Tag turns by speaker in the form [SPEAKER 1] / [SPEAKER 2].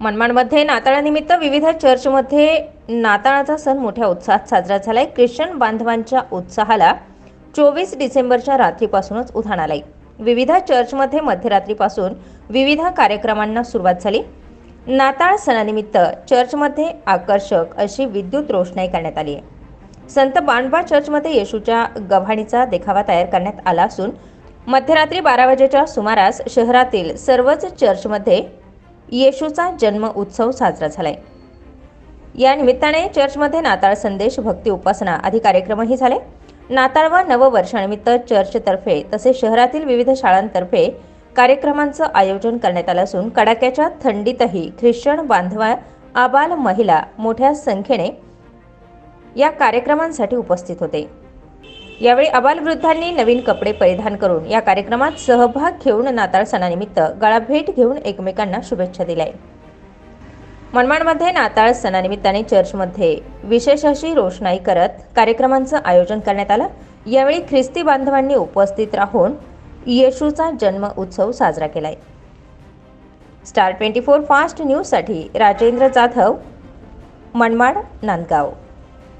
[SPEAKER 1] मनमाडमध्ये नाताळानिमित्त विविध चर्चमध्ये नाताळाचा सण मोठ्या उत्साहात साजरा झालाय. ख्रिश्चन बांधवांच्या उत्साहाला चोवीस डिसेंबरच्या रात्रीपासूनच उधाण आलंय. विविध चर्चमध्ये मध्यरात्रीपासून विविध कार्यक्रमांना सुरुवात झाली. नाताळ सणानिमित्त चर्चमध्ये आकर्षक अशी विद्युत रोषणाई करण्यात आली आहे. संत बांडबा चर्चमध्ये येशूच्या गव्हाणीचा देखावा तयार करण्यात आला असून मध्यरात्री बारा वाजेच्या सुमारास शहरातील सर्वच चर्चमध्ये येशूचा जन्म उत्सव साजरा झालाय. या निमित्ताने चर्चमध्ये नाताळ संदेश भक्ती उपासना आदी कार्यक्रमही झाले. नाताळ व नववर्षानिमित्त चर्चतर्फे तसेच शहरातील विविध शाळांतर्फे कार्यक्रमांचं आयोजन करण्यात आलं असून कडाक्याच्या थंडीतही ख्रिश्चन बांधवा आबाल महिला मोठ्या संख्येने या कार्यक्रमांसाठी उपस्थित होते. यावेळी आबालवृद्धांनी नवीन कपडे परिधान करून या कार्यक्रमात सहभाग घेऊन नाताळ सणानिमित्त गळाभेट घेऊन एकमेकांना शुभेच्छा दिल्या. मनमाडमध्ये नाताळ सणानिमित्ताने चर्चमध्ये विशेष अशी रोषणाई करत कार्यक्रमांचं आयोजन करण्यात आलं. यावेळी ख्रिस्ती बांधवांनी उपस्थित राहून येशूचा जन्म उत्सव साजरा केलाय. स्टार ट्वेंटी फोर फास्ट न्यूजसाठी राजेंद्र जाधव मनमाड नांदगाव.